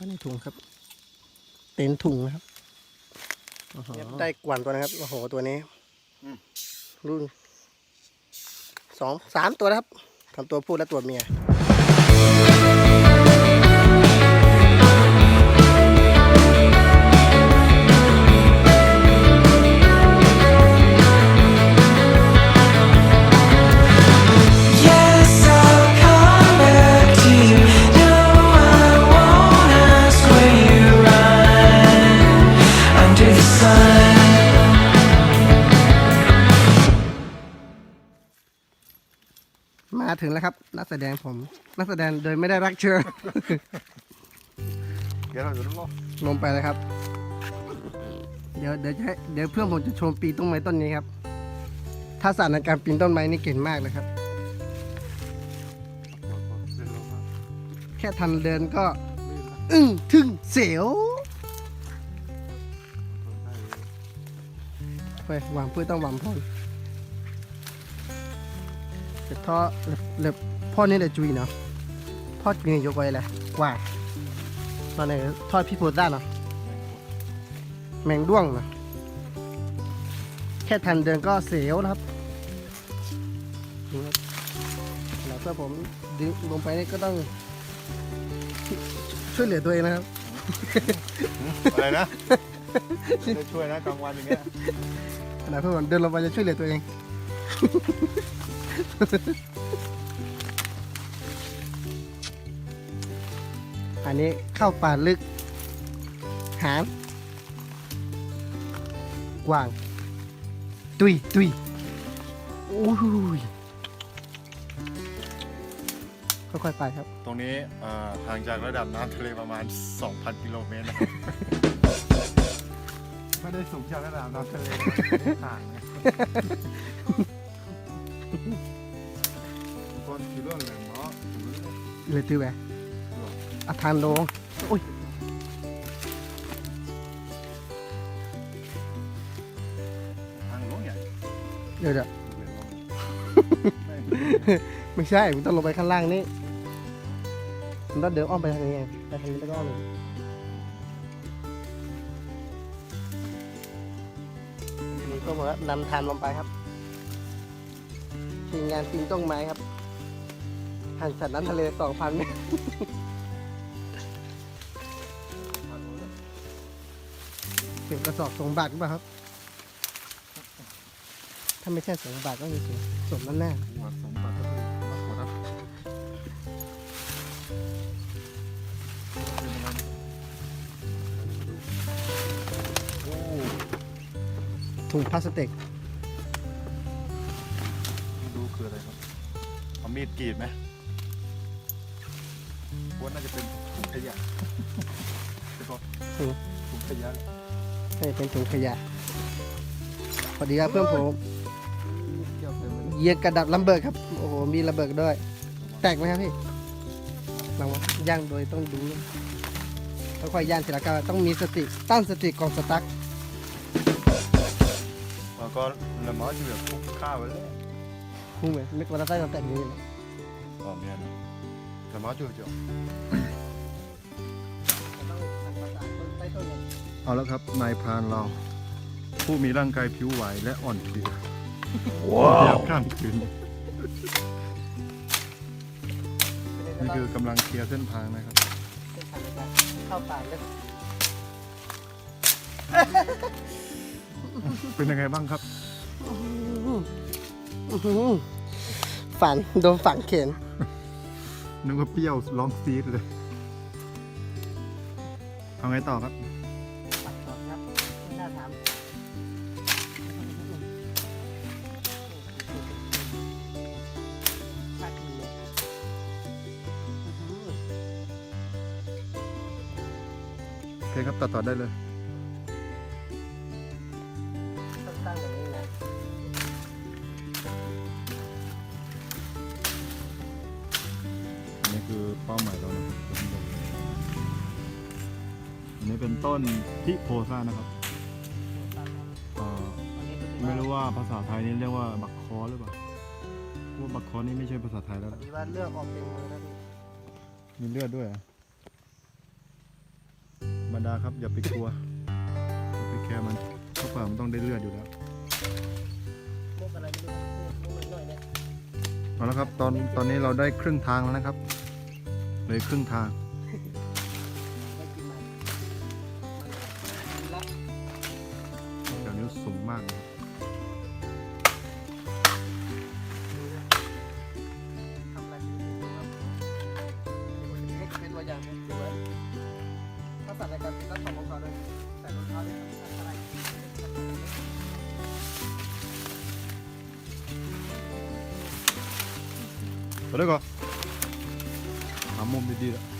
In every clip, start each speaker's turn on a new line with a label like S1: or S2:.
S1: ไว้ในถุงครับเต็นถุงนะครับได้กวนตัวนะครับ โอ้โห ตัวนี้
S2: อืม
S1: รุ่นสองสามตัวนะครับทำตัวผู้และตัวเมีย ถึงแล้วครับ นักแสดงผม นักแสดงโดยไม่ได้รักเชิญ
S2: เดี๋ยวเราจะลง
S1: ลงไปเลยครับ เดี๋ยวเดี๋ยวจะให้เดี๋ยวเพื่อนผมจะโชว์ปีนต้นไม้ต้นนี้ครับทักษะในการปีนต้นไม้นี่เก่งมากเลยครับ แค่ทันเดินก็ อึ้งทึ่งเสียวไปหวังเพื่อต้องหวังพ่อ แต่ท่อเล็บเล็บพ่อนี่แหละจุยเนาะพ่อจุยยกไว้เลยว่าตอนไหนทอดพี่โพดได้เนาะแมงด้วงนะแค่ทันเดินก็เสียวแล้วครับดูครับแล้วเพื่อผมดึงลงไปนี่ก็ต้อง ช่วยเหลือตัวเองนะครับ
S2: อะไรนะไม่ได้ช่วยนะกลางวันอย่างเงี้ย
S1: ขณะเพื่อนผมเดินลงไปจะช่วยเหลือตัวเอง อันนี้เข้าป่าลึก หางกวาง ตุยตุยโอ้ยค่อยๆไปครับ
S2: ตรงนี้เอ่อห่างจากระดับน้ำทะเลประมาณ 2,000 กิโลเมตรนะครับไม่ได้สูงจากระดับน้ำทะเลห่างนะ คนขี่รถแหลมเนาะ
S1: เลยตื้อแหวอาทานโลโอ้ย
S2: ทางลงใหญ่
S1: เดี๋ยวเดี๋ยวไม่ใช่มันต้องลงไปข้างล่างนี่มันต้องเดินอ้อมไปทางนี้ไงไปทางนี้แล้วก็อ้อมลงนี่ก็บอกว่านำทานลงไปครับ ทีมงานปีนต้นไม้ครับห่างจากน้ำทะเลสองพันเก็บกระสอบสองบาทหรือเปล่าครับ ถ้าไม่ใช่สองบาทก็คือสมน้ำหน้า
S2: หัวสมบัติก็คือมากกว่านั้นโอ้
S1: ถุงพลาสติก
S2: เอามีดกรีดไหมว่าน่าจะเป็นถุงขยะใช่ปะ
S1: ถุง
S2: ถุงขยะ
S1: ให้เป็นถุงขยะพอดีครับเพื่อนผม
S2: เกี่ยวเต็มเลย
S1: เหยียกระดับลำเบิดครับ โอ้โห มีระเบิดด้วย แตกไหมครับพี่ลองมาย่างโดยต้องดูค่อยๆย่างทีละก้าวต้องมีสติตั้งสติก่อนสตาร์ท
S2: แล้วก็ละม้อจะแบบคลุกข้าวไว้เลย
S1: คุ้มไหมไม่กลัวเราใต้เราแตกอย่างนี้เลย
S2: อ๋อเมียนะละม้อจะจะเอาแล้วครับนายพรานเรา ผู้มีร่างกายผิวไหวและอ่อนเพลียว้าวข้ามคืนนี่คือกำลังเคลียร์เส้นทางนะครับ
S1: เข้าป่าเลย
S2: เป็นยังไงบ้างครับ
S1: อื้อหือ ฝันโดนฝังเข็น
S2: นึกว่าเปรี้ยวร้องซีดเลย เอาไงต่อครับ
S1: ฝังก่อครับไม่น่าถามเลยอื้อหือ
S2: โอเคครับตัดต่อได้เลย ซ่านะครับเอ่อไม่รู้ว่าภาษาไทยนี่เรียกว่าบักคอหรือเปล่าเพราะว่าบักคอนี่ไม่ใช่ภาษาไทยแล้ว
S1: ดีว่าเลือกออกเป็นมือนะพี่
S2: มีเลือดด้วยเหรอรมดาครับอย่าไปกลัวอย่าไปแคร์มันเพราะป่ามันต้องได้เลือดอยู่แล้ว
S1: มุกอะไรไม่รู้มุกหน่อยเนี่ย
S2: เอาละครับตอนตอนนี้เราได้ครึ่งทางแล้วนะครับเลยครึ่งทาง
S1: มา
S2: กเลย
S1: ทำอะไรไม่รู้ครับให้เป็นตัวอย่างดูไว้ถ้าสั่นในการติดตั้งของรองเท้าด้วยใส่รองเท้าด้วยอะไร
S2: ไปเลยก่อนหามุมดีๆแล้ว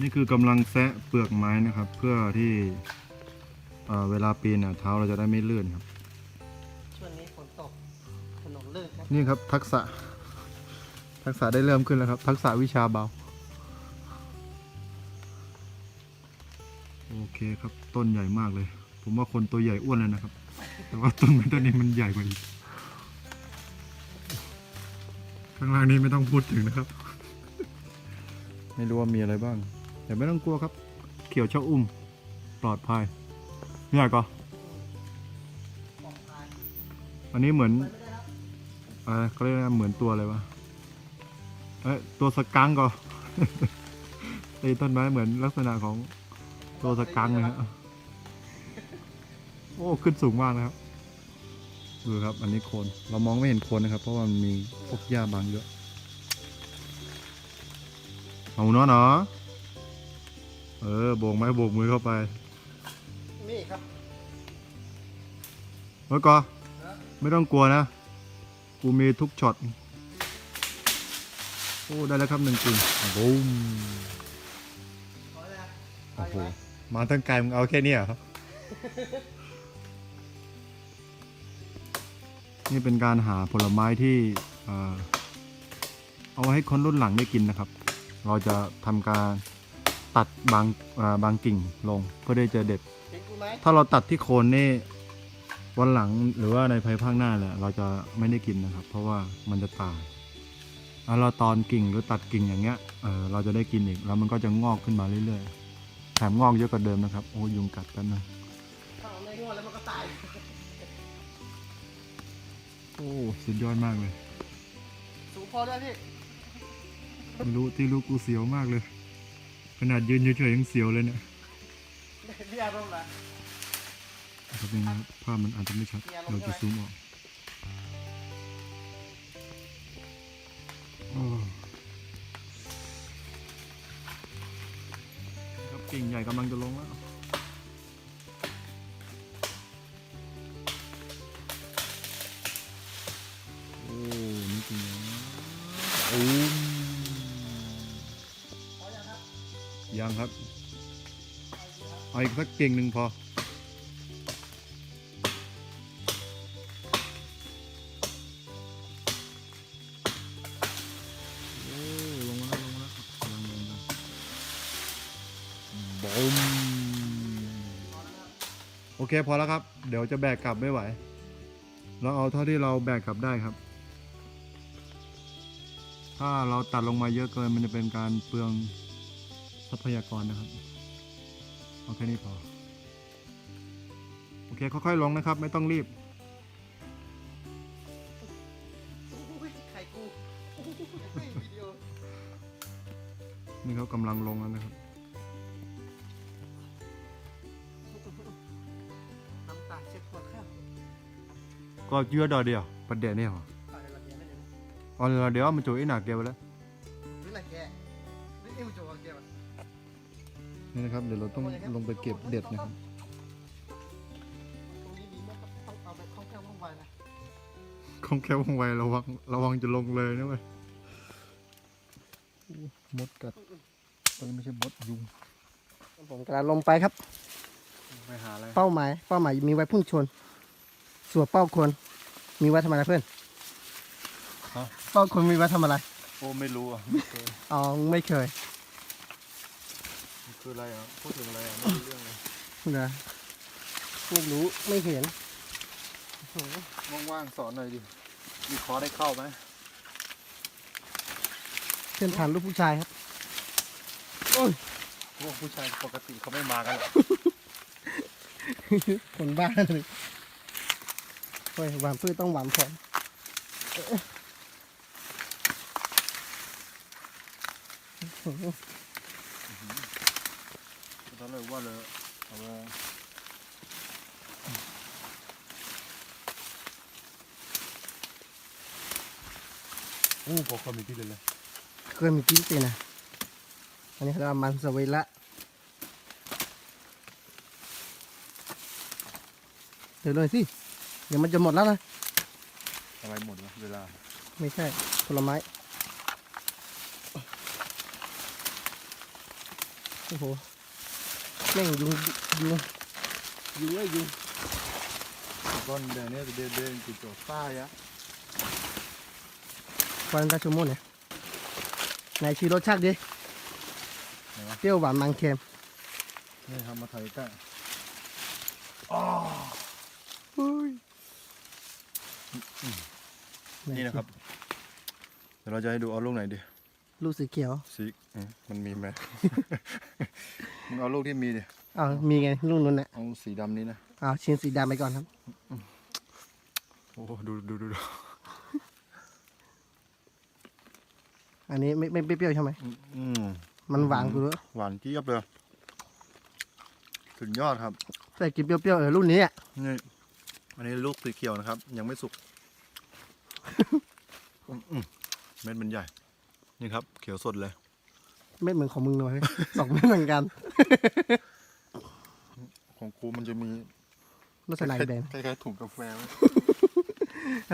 S2: นี่คือกำลังแซะเปลือกไม้นะครับ เพื่อที่เอ่อเวลาปีนน่ะเท้าเราจะได้ไม่เลื่อนครับ
S1: ช่วงนี้ฝนตกถนนลื่นครับ
S2: นี่ครับทักษะทักษะได้เริ่มขึ้นแล้วครับ ทักษะวิชาเบาโอเคครับต้นใหญ่มากเลย ผมว่าคนตัวใหญ่อ้วนเลยนะครับ แต่ว่าต้นไม้ต้นนี้มันใหญ่กว่าอีกข้างล่างนี้ไม่ต้องพูดถึงนะครับ ไม่รู้ว่ามีอะไรบ้าง แต่ไม่ต้องกลัวครับ เขียวชะอุ่ม ปลอดภัยนี่ไงก็
S1: อั
S2: นนี้เหมือนอะไรเขาเรียกเหมือนตัวอะไรวะเอ้ยตัวสกังก์ก็ไอ้ต้นไม้เหมือนลักษณะของตัวสกังก์เลยฮะโอ้ขึ้นสูงมากนะครับดูครับ อันนี้โคนเรามองไม่เห็นโคนนะครับ เพราะว่ามันมีพวกหญ้าบางเยอะเอาเนาะเนาะ เออโบกไม้โบกมือเข้าไป
S1: นี่ครับ
S2: เมื่อก่อนไม่ต้องกลัวนะ กูมีทุกช็อต โอ้ ได้แล้วครับหนึ่งกิ่งบูม
S1: ขอเลยนะ
S2: โอ้โห มาตั้งไกลมึงเอาแค่เนี้ยเหรอ นี่เป็นการหาผลไม้ที่เอ่อเอาไว้ให้คนรุ่นหลังได้กินนะครับ เราจะทำการ ตัดบางเอ่อบางกิ่งลงเพื่อได้จะเด็ด
S1: เห็นกูไหม
S2: ถ้าเราตัดที่โคนนี่วันหลังหรือว่าในภายภาคหน้าแหละเราจะไม่ได้กินนะครับ เพราะว่ามันจะตายแล้วเราตอนกิ่งหรือตัดกิ่งอย่างเงี้ยเออเราจะได้กินอีกแล้วมันก็จะงอกขึ้นมาเรื่อยๆแถมงอกเยอะกว่าเดิมนะครับโอ้ยุงกัดกันนะ
S1: ถ้าเราไม่งอแล้วมันก็ตาย
S2: โอ้สุดยอดมากเลย
S1: สูงพอด้วยพี่
S2: ไม่รู้ที่ลูกกูเสียวมากเลย ขนาดยืนเฉยๆยังเสียวเลยเนี่ย
S1: พี่อารมณ์ละ
S2: ครับนี่นะครับภาพมันอาจจะไม่ชัด เราจะซูมออกโอ้ครับกิ่งใหญ่กำลังจะลงแล้ว เอาอีกสักกิ่งหนึ่งพอ โอ้ลงมาแล้วลงมาแล้วกำลังลงมาบอมโอเคพอแล้วครับ เดี๋ยวจะแบกกลับไม่ไหว เราเอาเท่าที่เราแบกกลับได้ครับ ถ้าเราตัดลงมาเยอะเกินมันจะเป็นการเปลืองทรัพยากรนะครับ เอาแค่นี้พอ โอเค ค่อยๆลงนะครับ ไม่ต้องรีบ
S1: อุ้ยไข่กูอุ้ยวิดีโอ
S2: นี่เขากำลังลงแล้วนะครับ
S1: น้ำตาเช็ดปวดข้าง
S2: ก็เยื่อดอเดียวประเดี๋ยวนี่เหรอ
S1: ตายละเอียดเลยนะ
S2: อ๋อเดี๋ยวมันจุยหนักเดียวไปแล้ว
S1: หรืออะไรแกหรือเอวโจวแกวะ
S2: นี่นะครับ เดี๋ยวเราต้องลงไปเก็บเด็ดนะครับ
S1: ตรงนี้ดีมากครับต้องเอาไปคล่องแคล่วว่องไวนะ
S2: คงแค่ว่องไวระวังระวังจะลงเลยนะเว้ยมดกัดเอ้ยไม่ใช่มดยุง
S1: ผมกำลังลงไปครับ
S2: ไปหาอะไร
S1: เป้าหมาย เป้าหมายมีไว้พุ่งชน ส่วนเป้าควรมีไว้ทำอะไรเพื่อน
S2: ฮะ
S1: เป้าควรมีไว้ทำอะไร
S2: โอ้ไม่รู้อะไม่เคย
S1: อ๋อไม่เคย
S2: คืออะไรอะพูดถึงอะไรอะไม่รู้เรื่องเลย
S1: นะไม่รู้ไม่เห็น
S2: โอ้ว่างๆสอนหน่อยดิมีคอร์สได้เข้าไหม
S1: เส้นทางลูกผู้ชายครับโอ้ย
S2: พวกผู้ชายปกติเขาไม่มากันหรอก
S1: คนบ้าเลยโอ้ยหวานพืชต้องหวานพร้อมโอ้โห
S2: ตอนแร กว่าเลยเอาว่าอู้พอความมีที่เลยเลย
S1: เคยมีกินตีนะอันนี้เรามันสวิละเดี๋ยวเลยสิ เดี๋ยวมันจะหมดแล้วนะ
S2: อะไรหมดวะเวลา
S1: ไม่ใช่ผลไม้ โอ้โห แม่งยุงยุงยุงเอ้ยยุง
S2: ก้อนเดินเนี่ยเดินเดินกินโจซ่ายะ
S1: ควันตาชั่วโมเนี่ยไหนชีรสชาติดิ
S2: ไหนวะ
S1: เปรี้ยวหวานมันเค็ม
S2: นี่ทำมาถ่ายใกล้นี่นะครับ เดี๋ยวเราจะให้ดูเอาลูกไหนดิ
S1: ลูกสีเขียว
S2: สีอืมมันมีไหม มึงเอาลูกที่มีดิ
S1: อ้าวมีไงลูกนู้นน่ะ
S2: เอาสีดำนี้นะ
S1: อ้าวชิ้นสีดำไปก่อนครับ
S2: โอ้โหดูดูดูดู
S1: อันนี้ไม่ไม่ไม่เปรี้ยวใช่ไหม
S2: อืม
S1: มันหวานกูรู้
S2: หวานเจี๊ยบเลยสุดยอดครับ
S1: แต่กินเปรี้ยวๆเออรุ่นนี้อะ
S2: นี่อันนี้ลูกสีเขียวนะครับ ยังไม่สุก อืมอืมเม็ดมันใหญ่ นี่ครับ เขียวสดเลย
S1: ไม่เหมือนของมึงเลยสองไม่เหมือนกัน
S2: ของกูมันจะมี
S1: ลักษณะแดง
S2: คล้ายๆถุงกาแฟไว้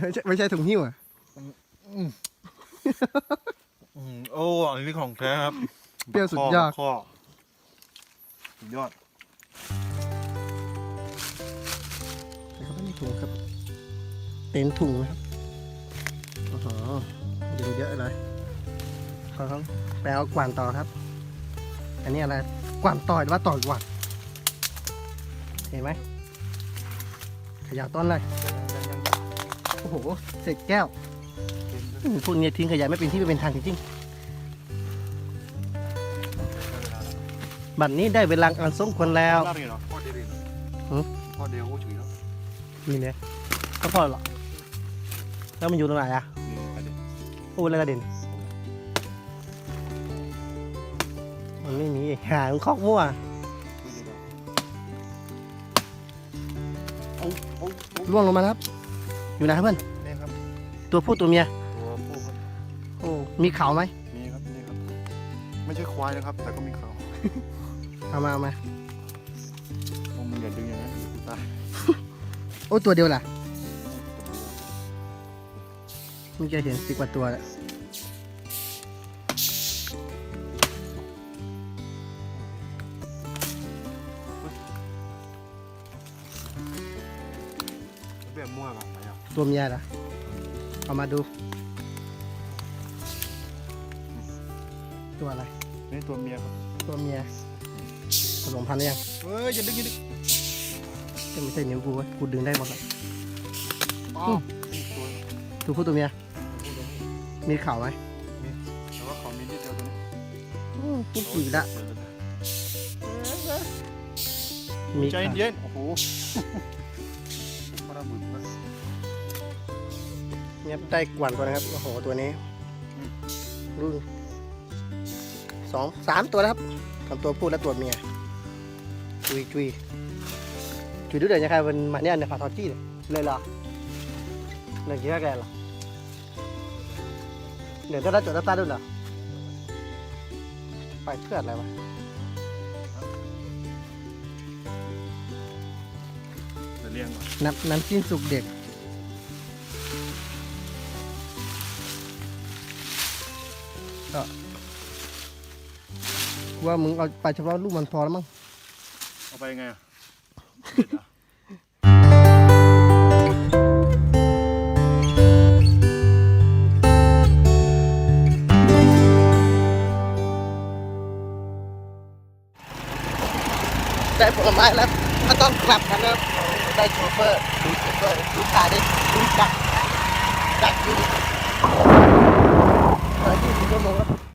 S1: ไม่ใช่ไม่ใช่ถุงหิ้วอะ
S2: อืมโอ้อันนี้ของแท้ครับ
S1: เปรี้ยวสุดยอด
S2: ข้อสุดยอด
S1: นะครับไม่ถุงครับเต็นถุงนะครับโอ้โหยิงเยอะเลย เขาต้องไปเอากวานต่อครับ อันนี้อะไรกวานต่อยหรือว่าต่อยกวานเห็นไหมขยะต้นเลยโอ้โหเศษแก้วอืมพวกนี้ทิ้งขยะไม่เป็นที่ไม่เป็นทางจริงๆบัดนี้ได้เวลาอันสมควรแล้ว
S2: ลาดไงเหรอพ่อเดียวเอง
S1: หือ
S2: พ่อเดียวก็ฉุยแล้ว
S1: นี่เนี่ยก็พอหรอกแล้วมันอยู่ตรงไหนอะ
S2: นี่อันนี้
S1: โอ้แล้วกระเด็นมัน หางคอกมั่ว
S2: เอาเอาเอา
S1: ล่วงลงมาแล้วครับ อยู่ไหนครับเพื่อน
S2: นี่ครับ
S1: ตัวผู้ตัวเมีย
S2: ตัวผู้ครับ
S1: โอ้มีเขาไหม
S2: มีครับนี่ครับ ไม่ใช่ควายนะครับ แต่ก็มีเขา
S1: เอามาเอามา
S2: โอ้มึงอย่าดึงอย่างนั้นเดี๋ยวกูตาย
S1: โอ้ตัวเดียวล่ะไมันจะเห็นสิบกว่าตัวแล้ว
S2: แบบมั่วแบบไหนอะ
S1: ตัวเมียล่ะเอามาดู ตัวอะไร
S2: นี่ตัวเมียครับ
S1: ตัวเมียผสมพันธุ์หรือยัง
S2: เฮ้ยอย่าดึงอย่าดึง
S1: จะไม่ใช่นิ้วกูเว้ยกูดึงได้หมดแล้ว
S2: อ๋อตัว
S1: ตัวผู้ตัวเมีย มีเขาไหม
S2: แต่ว่าเขามีนิดเดียวตัวนี้
S1: อืมกูกี่ละมี
S2: ใจ
S1: เขา
S2: เย็นโอ้โห มาดามบุญนะ
S1: เนี่ยได้กวนตัวนะครับ โอ้โห ตัวนี้
S2: อืม
S1: รุ่นสองสามตัวแล้วครับสามตัวผู้และตัวเมีย จุยจุยจุยดูเดี๋ยวจะใครเป็นมาเนี่ยในผาทอจี้เลยเลยเหรอเรื่องกี่แกเหรอเดี๋ยวจะได้จดได้ตาด้วยเหรอไปเพื่ออะไรวะ
S2: เลี้ยงก่อน
S1: น้ำน้ำจิ้มสุกเด็ก ก็ว่ามึงเอาไปเฉพาะลูกมันพอแล้วมั้ง
S2: เอาไปยังไงอะเด็ดอะ
S1: ได้ผลไม้แล้วก็ต้องกลับกันนะครับ ได้โชเฟอร์ดูโชเฟอร์ลูกค้าได้รู้จักจักอยู่เปิดที่สิบชั่วโงแล้ว